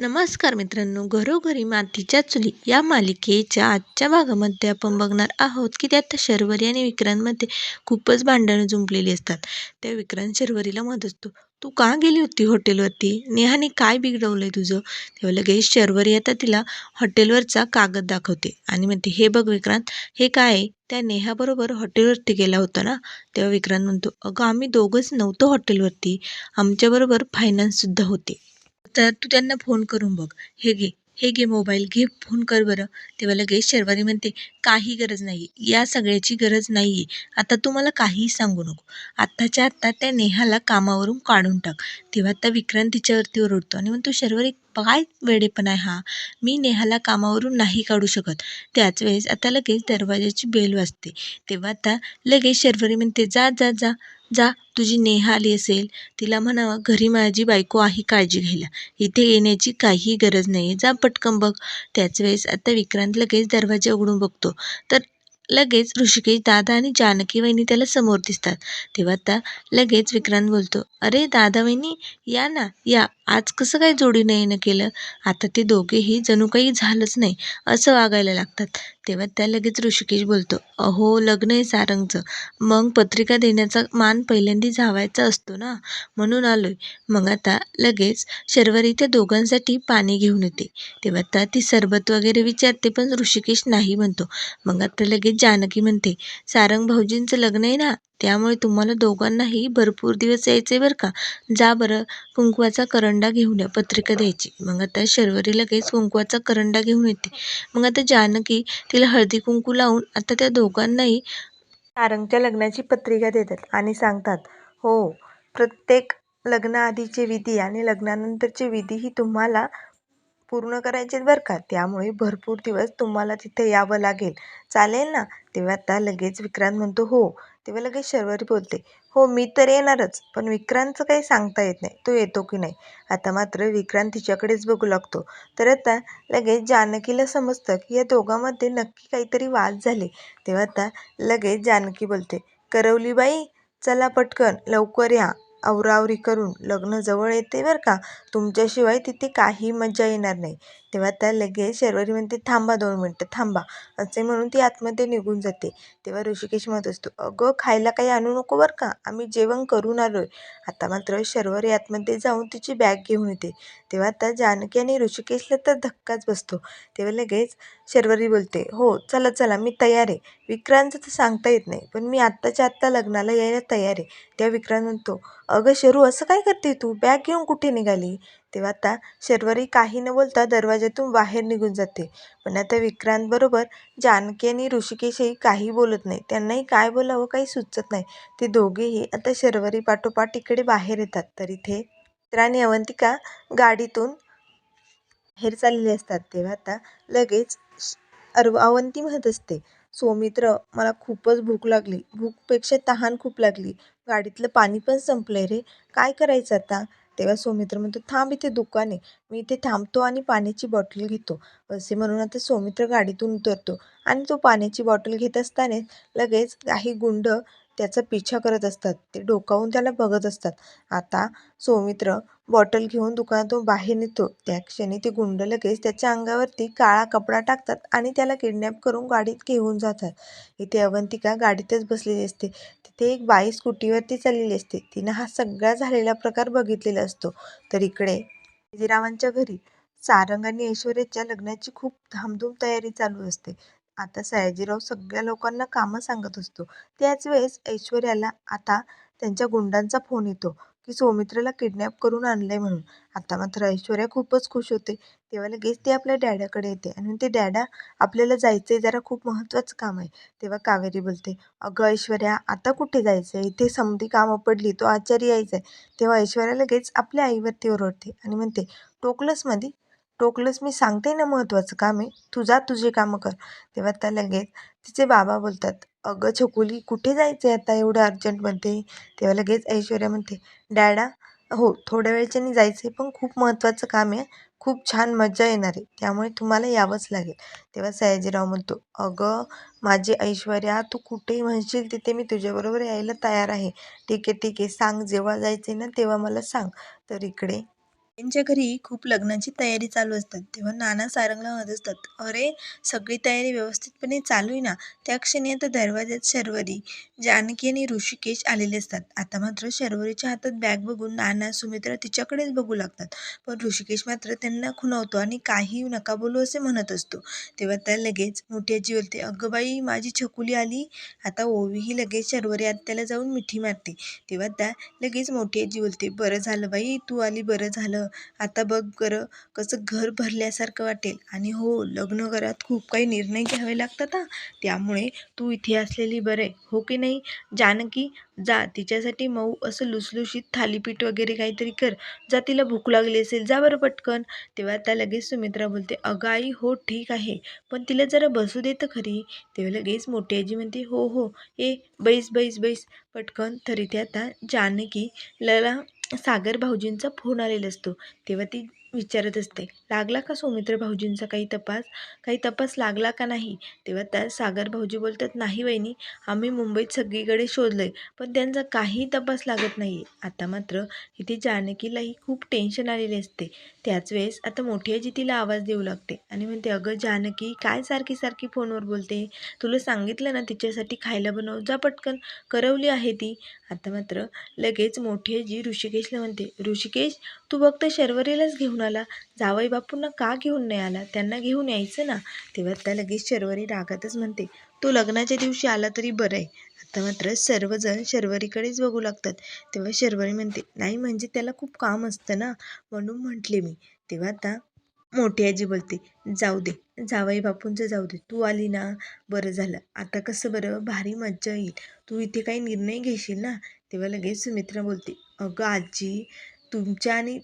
नमस्कार मित्रांनो घरोघरी मातीच्या चुली या मालिकेच्या आजच्या भागामध्ये आपण बघणार आहोत की त्यात शर्वरी आणि विक्रांतमध्ये खूपच भांडणं जुंपलेली असतात. त्या विक्रांत शर्वरीला म्हणत असतो तू का गेली होती हॉटेलवरती? नेहाने काय बिघडवलंय तुझं? तेव्हा लगेच शर्वरी आता तिला हॉटेलवरचा कागद दाखवते आणि म्हणते हे बघ विक्रांत हे काय आहे? त्या नेहाबरोबर हॉटेलवरती गेला होता ना? तेव्हा विक्रांत म्हणतो अगं आम्ही दोघंच नव्हतो हॉटेलवरती. आमच्याबरोबर फायनान्ससुद्धा होते. तर तू त्यांना फोन करून बघ. हे घे हे घे मोबाईल घे फोन कर बरं. तेव्हा लगेच शर्वरी म्हणते काही गरज नाही या सगळ्याची गरज नाही आहे आता तू मला काहीही सांगू नको. आत्ताच्या आत्ता त्या नेहाला कामावरून काढून टाक. तेव्हा आता विक्रांत तिच्यावरती ओरडतो आणि म्हणतो शर्वरी काय वेडेपणा आहे हा? मी नेहाला कामावरून नाही काढू शकत. त्याच वेळेस आता लगेच दरवाजाची बेल वाजते. तेव्हा आता लगेच शर्वरी म्हणते जा जा जा. जा तुझी नेहा आली असेल. तिला म्हणावं घरी माझी बायको आहे काळजी घ्यायला. इथे येण्याची काहीही गरज नाही जा पटकन बघ. त्याच वेळेस आता विक्रांत लगेच दरवाजा उघडून बघतो. तर लगेच ऋषिकेश दादा आणि जानकी वहिनी त्याला समोर दिसतात. तेव्हा आता लगेच विक्रांत बोलतो अरे दादा वहिनी या ना या. आज कसं काय जोडीनं येणं केलं? आता ते दोघेही जणू काही झालंच नाही असं वागायला लागतात. तेव्हा त्या लगेच ऋषिकेश बोलतो अहो लग्न आहे सारंगचं. मग पत्रिका देण्याचा मान पहिल्यांदा झावायचा असतो ना? म्हणून आलोय. मग आता लगेच शर्वरी त्या दोघांसाठी पाणी घेऊन येते. तेव्हा आता ती सरबत वगैरे विचारते पण ऋषिकेश नाही म्हणतो. मग आता लगेच जानकी म्हणते सारंग भाऊजींचं लग्न आहे ना? त्यामुळे तुम्हाला दोघांनाही भरपूर दिवस यायचे बरं का. जा बरं कुंकवाचा करंडा घेऊन या पत्रिका द्यायची. मग आता शर्वरी लगेच कुंकवाचा करंडा घेऊन येते. मग आता जानकी तिला हळदी कुंकू लावून आता त्या दोघांनाही सारंगच्या लग्नाची पत्रिका देतात आणि सांगतात हो प्रत्येक लग्नाआधीचे विधी आणि लग्नानंतरचे विधीही तुम्हाला पूर्ण करायचे बरं का. त्यामुळे भरपूर दिवस तुम्हाला तिथे यावं लागेल. चालेल ना? तेव्हा आता लगेच विक्रांत म्हणतो हो तेव्हा लगेच शर्वरी बोलते हो मी तर येणारच पण विक्रांतचं काही सांगता येत नाही. तो येतो की नाही? आता मात्र विक्रांत तिच्याकडेच बघू लागतो. तर आता लगेच जानकीला समजतं की या दोघांमध्ये नक्की काहीतरी वाद झाले. तेव्हा आता लगेच जानकी बोलते करवलीबाई चला पटकन लवकर या. आवराआवरी करून लग्न जवळ येते बरं का. तुमच्याशिवाय तिथे काही मजा येणार नाही. तेव्हा त्या लगेच शर्वरी म्हणते थांबा दोन मिनटं थांबा. असे म्हणून ती आतमध्ये निघून जाते. तेव्हा ऋषिकेश म्हणत असतो अगं खायला काही आणू नको बरं का? आम्ही जेवण करून आलो आहे आता मात्र शर्वरी आतमध्ये जाऊन तिची बॅग घेऊन येते. तेव्हा आता जानकी आणि ऋषिकेशला तर धक्काच बसतो. तेव्हा लगेच शर्वरी बोलते हो चला चला मी तयार आहे. विक्रांतचं तर सांगता येत नाही पण मी आत्ताच्या आत्ता लग्नाला यायला तयार आहे. तेव्हा विक्रांत म्हणतो अगं शरू असं काय करते तू? बॅग घेऊन कुठे निघाली? तेव्हा आता शर्वरी काही न बोलता दरवाजातून बाहेर निघून जाते. पण आता विक्रांतबरोबर जानकी आणि ऋषिकेशही काही बोलत नाही. त्यांनाही काय बोलावं काही सुचत नाही. ते दोघेही आता शर्वरी पाठोपाठ इकडे बाहेर येतात. तर इथे राणी अवंतिका गाडीतून बाहेर चाललेले असतात. तेव्हा आता लगेच अरव अवंती म्हणत असते सौमित्र मला खूपच भूक लागली. भूकपेक्षा तहान खूप लागली. गाडीतलं पाणी पण संपलंय रे. काय करायचं आता? तेव्हा सौमित्र म्हणतो थांब इथे दुकान. आहे मी इथे थांबतो आणि पाण्याची बॉटल घेतो. असे म्हणून आता सौमित्र गाडीतून उतरतो. आणि तो पाण्याची बॉटल घेत असताना लगेच काही गुंड त्याचा पिछा करत असतात. ते डोकावून त्याला बघत असतात. आता सौमित्र बॉटल घेऊन दुकानातून बाहेर निघतो. त्या क्षणी ते गुंड लगेच त्याच्या अंगावरती काळा कपडा टाकतात आणि त्याला किडनॅप करून गाडीत घेऊन जातात. इथे अवंतिका गाडीतच बसलेली असते. तिथे एक बाई स्कूटीवरती चाललेली असते. तिनं हा सगळा झालेला प्रकार बघितलेला असतो. तर इकडे बाजीरावांच्या घरी सारंग आणि ऐश्वर्याच्या लग्नाची खूप धामधूम तयारी चालू असते. आता सयाजीराव सगळ्या लोकांना कामं सांगत असतो. त्याच वेळेस ऐश्वर्याला आता त्यांच्या गुंडांचा फोन येतो की सौमित्राला किडनॅप करून आणलंय म्हणून. आता मात्र ऐश्वर्या खूपच खुश होते. तेव्हा लगेच ती आपल्या डॅडाकडे येते आणि ते डॅडा आपल्याला जायचंय जरा खूप महत्त्वाचं काम आहे. तेव्हा कावेरी बोलते अगं ऐश्वर्या आता कुठे जायचं आहे इथे समधी कामं पडली तो आचारी यायचा आहे तेव्हा ऐश्वर्या लगेच आपल्या आईवरती ओरडते आणि म्हणते टोकलंस टोकलंस मी सांगते ना महत्त्वाचं काम आहे. तू जा तुझे कामं कर. तेव्हा त्या लगेच तिचे बाबा बोलतात अगं छकुली कुठे जायचं आहे आता एवढं अर्जंटमध्ये तेव्हा लगेच ऐश्वर्या म्हणते डॅडा हो थोड्या वेळच्याने जायचं आहे पण खूप महत्त्वाचं काम आहे. खूप छान मजा येणार आहे. त्यामुळे तुम्हाला यावंच लागेल. तेव्हा सयाजीराव म्हणतो अगं माझी ऐश्वर्या तू कुठेही म्हणशील तिथे मी तुझ्याबरोबर यायला तयार आहे. ठीक आहे ठीक आहे सांग जेव्हा जायचं आहे ना तेव्हा मला सांग. तर इकडे त्यांच्या घरी खूप लग्नाची तयारी चालू असतात. तेव्हा नाना सारंगला म्हणत असतात. अरे सगळी तयारी व्यवस्थितपणे चालू आहे ना? त्या क्षणी आता दरवाज्यात शर्वरी जानकी आणि ऋषिकेश आलेले असतात. आता मात्र शर्वरीच्या हातात बॅग बघून नाना सुमित्रा तिच्याकडेच बघू लागतात. पण ऋषिकेश मात्र त्यांना खुणावतो आणि काही नका बोलू असे म्हणत असतो. तेव्हा त्या लगेच मोठी बोलते अगं बाई माझी छकुली आली. आता ओवीही लगेच शर्वरी आत्याला जाऊन मिठी मारते. तेव्हा त्या लगेच मोठी आजी बोलते बरं झालं बाई तू आली बरं झालं. आता बघ बरं कसं घर भरल्यासारखं वाटेल. आणि हो लग्न घरात खूप काही निर्णय घ्यावे लागतात हा. त्यामुळे तू इथे असलेली बरं आहे. हो की नाही? जानकी जा. तिच्यासाठी मऊ असं लुसलुशीत थालीपीठ वगैरे काहीतरी कर. जा तिला भूक लागली असेल जा बरं पटकन. तेव्हा आता लगेच सुमित्रा बोलते अगं आई हो ठीक आहे. पण तिला जरा बसू दे तर खरी. तेव्हा लगेच मोठी आजी म्हणते हो हो. ए बैस बैस बैस. पटकन तरी ते आता जानकी लला सागर भाऊजींचा फोन आलेला असतो. तेव्हा ती विचारत असते लागला का सौमित्र भाऊजींचा काही तपास? काही तपास लागला का नाही? तेव्हा त्या सागर भाऊजी बोलतात नाही वहिनी आम्ही मुंबईत सगळीकडे शोधलं पण त्यांचा काही तपास लागत नाही आता मात्र इथे जानकीलाही खूप टेन्शन आलेले असते. त्याच वेळेस आता मोठी आजी तिला आवाज देऊ लागते आणि म्हणते अगं जानकी काय सारखी सारखी फोनवर बोलते? तुला सांगितलं ना तिच्यासाठी खायला बनव जा पटकन करवली आहे ती. आता मात्र लगेच मोठी जी ऋषिकेशला म्हणते ऋषिकेश तू फक्त शर्वरीलाच घेऊन आला. जावई बापूंना का घेऊन नाही आला? त्यांना घेऊन यायचं ना? तेव्हा त्या लगेच शर्वरी रागातच म्हणते तो लग्नाच्या दिवशी आला तरी बरं आहे. आता मात्र सर्वजण शर्वरीकडेच बघू लागतात. तेव्हा शर्वरी म्हणते नाही म्हणजे त्याला खूप काम असतं ना? म्हणून म्हटले मी. तेव्हा आता मोठी आजी बोलते जाऊ दे जावई बापूंचं जाऊ दे तू आली ना बरं झालं आता कसं बरं भारी मज्जा येईल तू इथे काही निर्णय घेशील ना? तेव्हा लगेच सुमित्रा बोलते अगं आजी तुमच्या आणि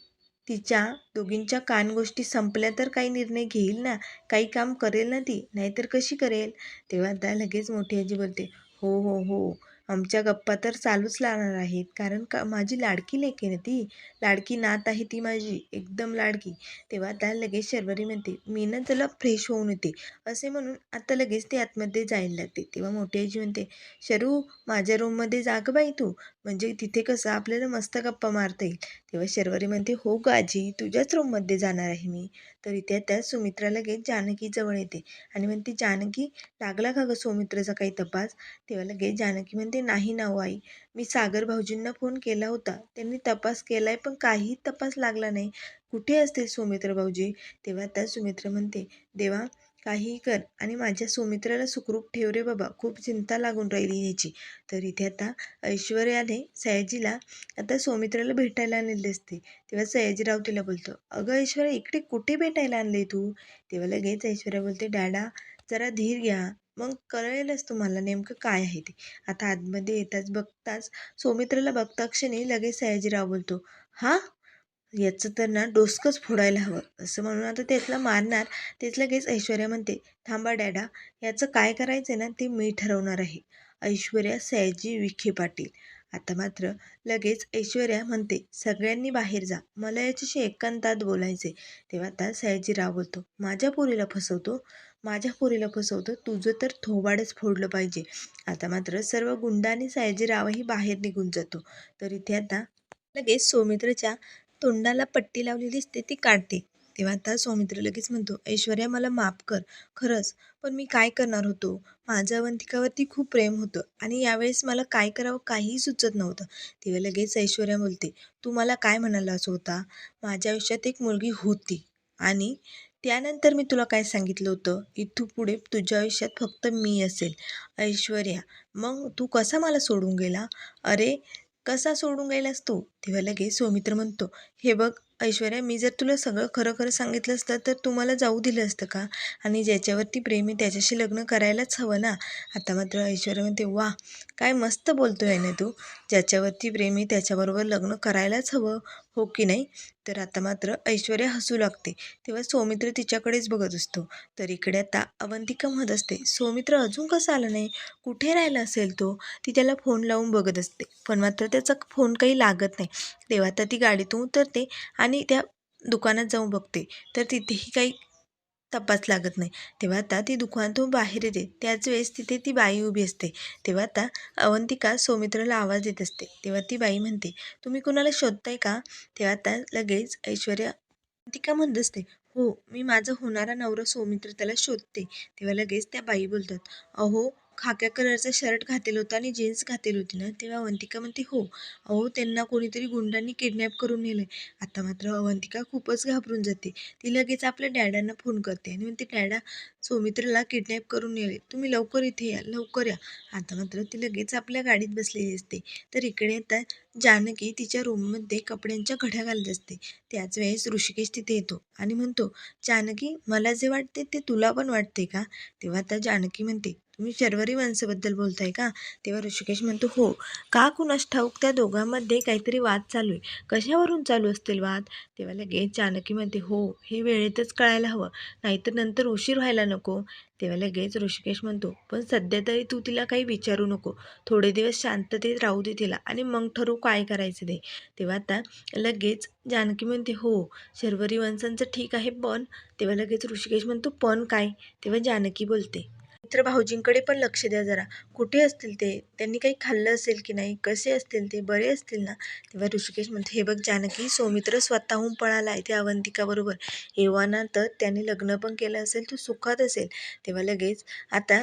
तिच्या दोघींच्या कान गोष्टी संपल्या तर काही निर्णय घेईल ना काही काम करेल ना ती नाहीतर कशी करेल? तेव्हा आता लगेच मोठी आजी बोलते हो हो हो आमच्या गप्पा तर चालूच लागणार आहेत. कारण का माझी लाडकी लेक आहे ना ती. लाडकी नात आहे ती माझी एकदम लाडकी. तेव्हा त्या लगेच शर्वरी म्हणते मी ना त्याला फ्रेश होऊन येते. असे म्हणून आता लगेच ते आतमध्ये जायला लागते. तेव्हा मोठी आजी म्हणते शरू माझ्या रूममध्ये जाग बाई तू. म्हणजे तिथे कसं आपल्याला मस्त गप्पा मारता येईल. तेव्हा शर्वरी म्हणते हो गाजी तुझ्याच रूममध्ये जाणार आहे मी. तर इथे त्या सुमित्रा लगेच जानकीजवळ येते. आणि म्हणते जानकी लागला का गं सौमित्राचा काही तपास? तेव्हा लगेच जानकी म्हणते नाही ना हो आई. मी सागर भाऊजींना फोन केला होता. त्यांनी तपास केला आहे पण काही तपास लागला नाही. कुठे असतील सौमित्र भाऊजी? तेव्हा त्या सुमित्रा म्हणते देवा काहीही कर आणि माझ्या सुमित्राला सुखरूप ठेव रे बाबा. खूप चिंता लागून राहिली याची तर इथे आता ऐश्वर्याने सयाजीला आता सौमित्राला भेटायला आणलेली असते. तेव्हा सयाजीराव तिला बोलतो अगं ऐश्वर्या इकडे कुठे भेटायला आणले तू? तेव्हा लगेच ऐश्वर्या बोलते डॅडा जरा धीर घ्या. मग कळेलच तुम्हाला नेमकं काय आहे ते. आता आतमध्ये येताच बघताच सौमित्राला बघता क्षणी लगेच सयाजीराव बोलतो हां? याचं तर ना डोसकंच फोडायला हवं. असं म्हणून आता त्यातला मारणार तेच लगेच ऐश्वर्या म्हणते थांबा डॅडा याचं काय करायचं ना ते मी ठरवणार आहे. ऐश्वर्या सयाजी विखे पाटील. आता मात्र लगेच ऐश्वर्या म्हणते सगळ्यांनी बाहेर जा मला याच्याशी एकांतात बोलायचे तेव्हा आता सयाजीराव बोलतो माझ्या पोरीला फसवतो? माझ्या पोरीला फसवतो? तुझं तर थोबाडच फोडलं पाहिजे. आता मात्र सर्व गुंडांनी सयाजीरावही बाहेर निघून जातो. तर इथे आता लगेच सौमित्रच्या तोंडाला पट्टी लावलेली असते ती काढते. तेव्हा आता सौमित्र लगेच म्हणतो ऐश्वर्या मला माफ कर. खरंच? पण मी काय करणार होतो? माझं अवंतिकावरती खूप प्रेम होतं आणि यावेळेस मला काय करावं काहीही सुचत नव्हतं. तेव्हा लगेच ऐश्वर्या बोलते तू मला काय म्हणालास होता? माझ्या आयुष्यात एक मुलगी होती आणि त्यानंतर मी तुला काय सांगितलं होतं? इथू पुढे तुझ्या आयुष्यात फक्त मी असेल. ऐश्वर्या मग तू कसा मला सोडून गेला? अरे कसा सोडून गेलास तू? तेव्हा लगेच सौमित्र म्हणतो हे बघ ऐश्वर्या मी जर तुला सगळं खरं खरं सांगितलं असतं तर तुम्हाला जाऊ दिलं असतं का? आणि ज्याच्यावरती प्रेम आहे त्याच्याशी लग्न करायलाच हवं ना? आता मात्र ऐश्वर्या म्हणते वा काय मस्त बोलतो आहे ना तू. ज्याच्यावरती प्रेम आहे त्याच्याबरोबर लग्न करायलाच हवं. हो की नाही? तर आता मात्र ऐश्वर्या हसू लागते. तेव्हा सौमित्र तिच्याकडेच बघत असतो. तर इकडे आता अवंतिका म्हणत असते सौमित्र अजून कसं आलं नाही? कुठे राहिला असेल तो? ती त्याला फोन लावून बघत असते. पण मात्र त्याचा फोन काही लागत नाही. तेव्हा आता ती गाडीतून उतरते आणि त्या दुकानात जाऊन बघते. तर तिथेही काही तपास लागत नाही. तेव्हा आता ती दुकानातून बाहेर येते. त्याच वेळेस तिथे ती बाई उभी असते. तेव्हा आता अवंतिका सौमित्राला आवाज देत असते. तेव्हा ती बाई म्हणते तुम्ही कुणाला शोधताय का? तेव्हा आता लगेच ऐश्वर्या अवंतिका म्हणत असते हो मी माझा होणारा नवरा सौमित्र त्याला शोधते. तेव्हा लगेच त्या बाई बोलतात अहो खाक्या कलरचा शर्ट घातलेला होता आणि जीन्स घातलेली होती ना तेव्हा अवंतिका म्हणते हो अहो त्यांना कोणीतरी गुंडांनी किडनॅप करून नेलं आता मात्र अवंतिका खूपच घाबरून जाते. ती लगेच आपल्या डॅडांना फोन करते आणि म्हणते डॅडा सौमित्रला किडनॅप करून नेले तुम्ही लवकर इथे या लवकर या. आता मात्र ती लगेच आपल्या गाडीत बसलेली असते. तर इकडे आता जानकी तिच्या रूममध्ये कपड्यांच्या घड्या घालत असते. त्याच वेळेस ऋषिकेश तिथे येतो आणि म्हणतो जानकी मला जे वाटते ते तुला पण वाटते का? तेव्हा आता जानकी म्हणते तुम्ही शर्वरी वंशबद्दल बोलताय का? तेव्हा ऋषिकेश म्हणतो हो. का कुणास ठाऊक त्या दोघांमध्ये काहीतरी वाद चालू आहे. कशावरून चालू असतील वाद? तेव्हा लगेच जानकी म्हणते हो हे वेळेतच कळायला हवं. नाहीतर नंतर उशीर व्हायला नको. तेव्हा लगेच ऋषिकेश म्हणतो पण सध्या तरी तू तिला काही विचारू नको. थोडे दिवस शांततेत राहू दे तिला आणि मग ठरवू काय करायचं ते. तेव्हा आता लगेच जानकी म्हणते हो शर्वरी वंशांचं ठीक आहे पण तेव्हा लगेच ऋषिकेश म्हणतो पण काय? तेव्हा जानकी बोलते मित्र भाऊजींकडे पण लक्ष द्या जरा. कुठे असतील ते? त्यांनी काही खाल्लं असेल की नाही? कसे असतील ते? बरे असतील ना? तेव्हा ऋषिकेश म्हणते हे बघ जानकी सौमित्र स्वतःहून पळाला आहे त्या अवंतिकाबरोबर. एव्हाना तर त्याने लग्न पण केलं असेल तो सुखात असेल. तेव्हा लगेच आता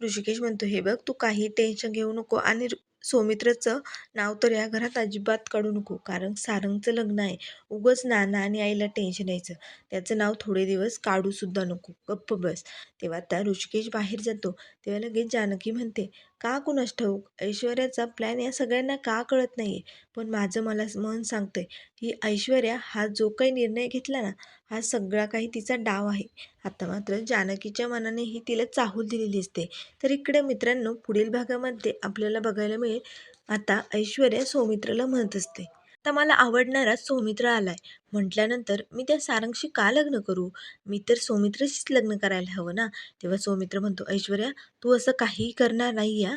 ऋषिकेश म्हणतो हे बघ तू काही टेन्शन घेऊ नको आणि ऋ- सौमित्रचं नाव तर या घरात अजिबात काढू नको कारण सारंगचं लग्न आहे. उगंच नाना आणि आईला टेन्शन यायचं. त्याचं नाव थोडे दिवस काढूसुद्धा नको. गप्प बस. तेव्हा आता ऋषिकेश बाहेर जातो. तेव्हा लगेच जानकी म्हणते का कुणास ठाऊक? ऐश्वर्याचा प्लॅन या सगळ्यांना का कळत नाही आहे पण माझं मला मन सांगतंय की ऐश्वर्या हा जो काही निर्णय घेतला ना हा सगळा काही तिचा डाव आहे. आता मात्र जानकीच्या मनाने ही तिला चाहूल दिलेली असते तर इकडे मित्रांनो पुढील भागामध्ये आपल्याला बघायला मिळेल. आता ऐश्वर्या सौमित्राला म्हणत असते. आता मला आवडणारा सौमित्र आलाय. म्हटल्यानंतर मी त्या सारंगशी का लग्न करू? मी तर सौमित्रशीच लग्न करायला हवं ना? तेव्हा सौमित्र म्हणतो ऐश्वर्या तू असं काहीही करणार नाही या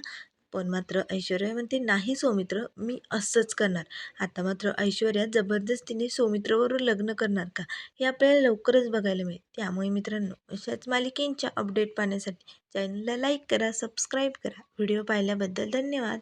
पण मात्र ऐश्वर्या म्हणते नाही सौमित्र मी असंच करणार. आता मात्र ऐश्वर्या जबरदस्तीने सौमित्रवरून लग्न करणार का? हे आपल्याला लवकरच बघायला मिळेल. त्यामुळे मित्रांनो अशाच मालिकेंच्या अपडेट पाहण्यासाठी चॅनलला लाईक करा सबस्क्राईब करा. व्हिडिओ पाहिल्याबद्दल धन्यवाद.